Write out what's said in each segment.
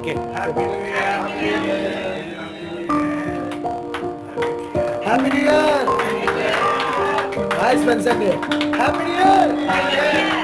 Okay happy new year happy new year hi Spencer day happy new year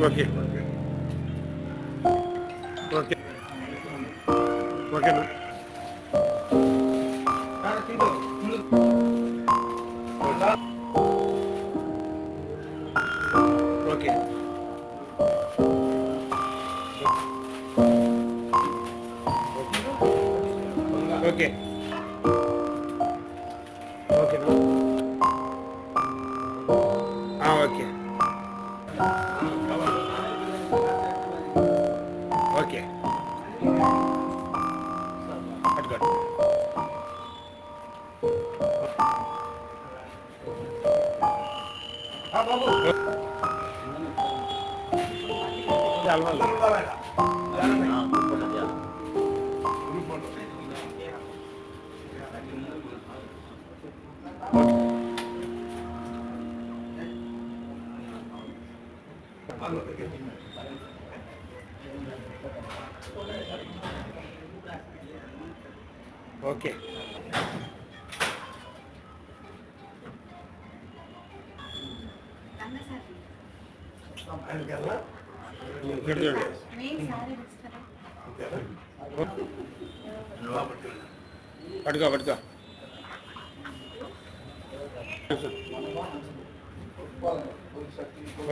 okay okay ఓకేనా okay okay ఓకేనా ఆ, okay okay okay చూడండి పట్టుకో పట్టుకో.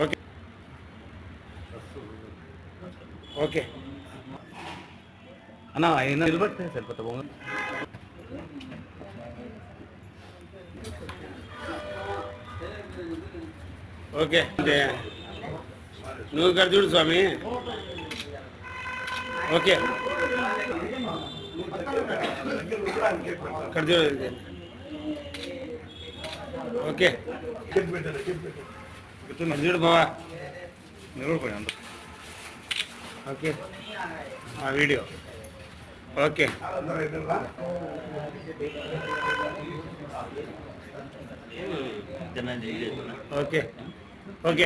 Okay. Okay. అన్న ఆయన నిలబడితే సరిపోతా బాగుంది ఓకే. అంటే నువ్వు ఇక్కడ చూడు స్వామి ఓకే ఇక్కడ చూడు ఓకే ఇక్కడ చూడు బావా నిలబడిపోయాను ఓకే ఆ వీడియో ఓకే ఓకే ఓకే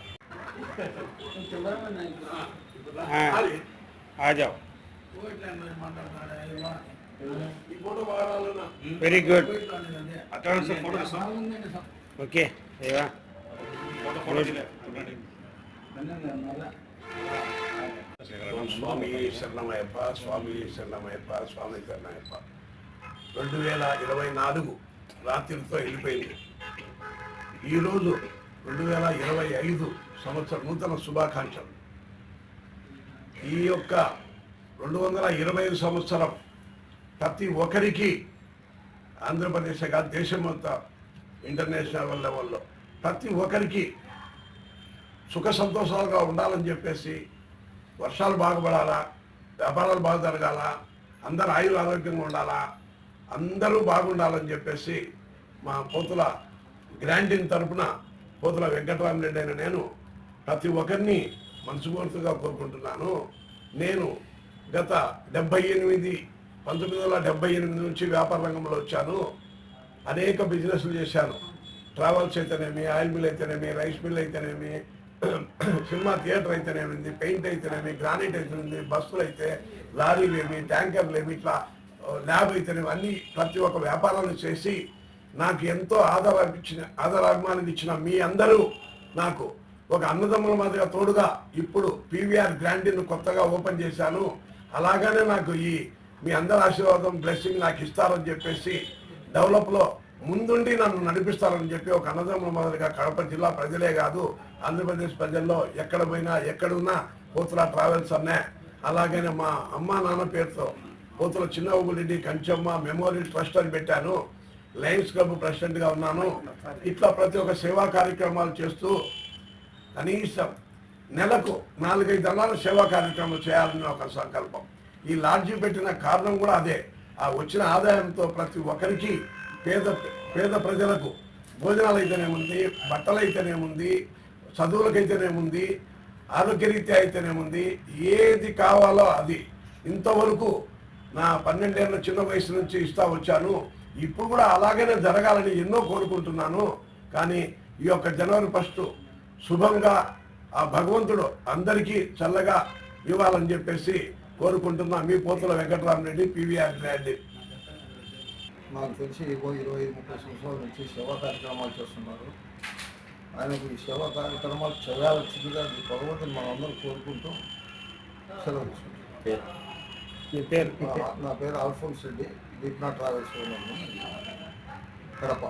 जाओ వెరీ గుడ్ ఓకే ఏవా? స్వామి శరణమయ్యప్ప స్వామి శరణమయ్యప్ప స్వామి శరణమయ్యప్ప. రెండు వేల ఇరవై నాలుగు రాత్రితో వెళ్ళిపోయింది. ఈరోజు రెండు వేల ఇరవై ఐదు సంవత్సరం నూతన శుభాకాంక్షలు. ఈ యొక్క రెండు వందల ఇరవై ఐదు సంవత్సరం ప్రతి ఒక్కరికి ఆంధ్రప్రదేశ్ కాదు దేశమంతా ఇంటర్నేషనల్ లెవెల్లో ప్రతి ఒక్కరికి సుఖ సంతోషాలుగా ఉండాలని చెప్పేసి వర్షాలు బాగుపడాలా వ్యాపారాలు బాగా జరగాల అందరు ఆయుర ఆరోగ్యంగా ఉండాలా అందరూ బాగుండాలని చెప్పేసి మా పోతుల గ్రాండిన్ తరపున పోతుల వెంకటరామరెడ్డి అయిన నేను ప్రతి ఒక్కరిని మనసుపూర్తిగా కోరుకుంటున్నాను. నేను గత డెబ్బై ఎనిమిది పంతొమ్మిది వందల డెబ్బై ఎనిమిది నుంచి వ్యాపార రంగంలో వచ్చాను. అనేక బిజినెస్లు చేశాను. ట్రావెల్స్ అయితేనేమి ఆయిల్ మిల్ అయితేనేమి రైస్ మిల్ అయితేనేమి సినిమా థియేటర్ అయితేనేమి పెయింట్ అయితేనేమి గ్రానైట్ అయితేనేమి బస్సులు అయితే లారీలు ఏమి ట్యాంకర్లు ఏమి ఇట్లా ల్యాబ్ అయితేనేమి అన్ని ప్రతి ఒక్క వ్యాపారాలు చేసి నాకు ఎంతో ఆధారం ఇచ్చిన ఆధారాభిమానం ఇచ్చిన మీ అందరూ నాకు ఒక అన్నదమ్ముల మాదిరిగా తోడుగా ఇప్పుడు పీవీఆర్ గ్రాండీని కొత్తగా ఓపెన్ చేశాను. అలాగనే నాకు ఈ మీ అందరి ఆశీర్వాదం బ్లెస్సింగ్ నాకు ఇస్తారని చెప్పేసి డెవలప్లో ముందుండి నన్ను నడిపిస్తారని చెప్పి ఒక అన్నదమ్ముల మాదిరిగా కడప జిల్లా ప్రజలే కాదు ఆంధ్రప్రదేశ్ ప్రజల్లో ఎక్కడ పోయినా ఎక్కడున్నా పోతుల ట్రావెల్స్ అన్నే. అలాగనే మా అమ్మ నాన్న పేరుతో పోతుల చిన్నరెడ్డి కంచమ్మ మెమోరియల్ ట్రస్ట్ అని పెట్టాను. లయన్స్ క్లబ్ ప్రెసిడెంట్గా ఉన్నాను. ఇట్లా ప్రతి ఒక్క సేవా కార్యక్రమాలు చేస్తూ కనీసం నెలకు నాలుగైదు దళాల సేవా కార్యక్రమాలు చేయాలని ఒక సంకల్పం. ఈ లాడ్జీ పెట్టిన కారణం కూడా అదే. ఆ వచ్చిన ఆదాయంతో ప్రతి ఒక్కరికి పేద పేద ప్రజలకు భోజనాలు అయితేనేముంది బట్టలు అయితేనేముంది చదువులకైతేనేముంది ఆరోగ్యరీత్యా అయితేనేముంది ఏది కావాలో అది. ఇంతవరకు నా పన్నెండేళ్ళ చిన్న వయసు నుంచి ఇస్తా వచ్చాను. ఇప్పుడు కూడా అలాగనే జరగాలని ఎన్నో కోరుకుంటున్నాను. కానీ ఈ యొక్క జనవరి ఫస్ట్ శుభంగా ఆ భగవంతుడు అందరికీ చల్లగా ఇవ్వాలని చెప్పేసి కోరుకుంటున్నా మీ పోతుల వెంకటరామరెడ్డి పివిఆర్ రెడ్డి నాకు తెలిసి ఓ ఇరవై ఐదు ముప్పై సంవత్సరాల నుంచి సేవా కార్యక్రమాలు చేస్తున్నారు. ఆయనకు ఈ సేవా కార్యక్రమాలు చేయాల్సిందిగా భగవంతుని మనందరూ కోరుకుంటూ సెలవు పేరు. నా- నా పేరు అల్ఫోన్స్ రెడ్డి దీప్నా ట్రావెల్స్ కడప.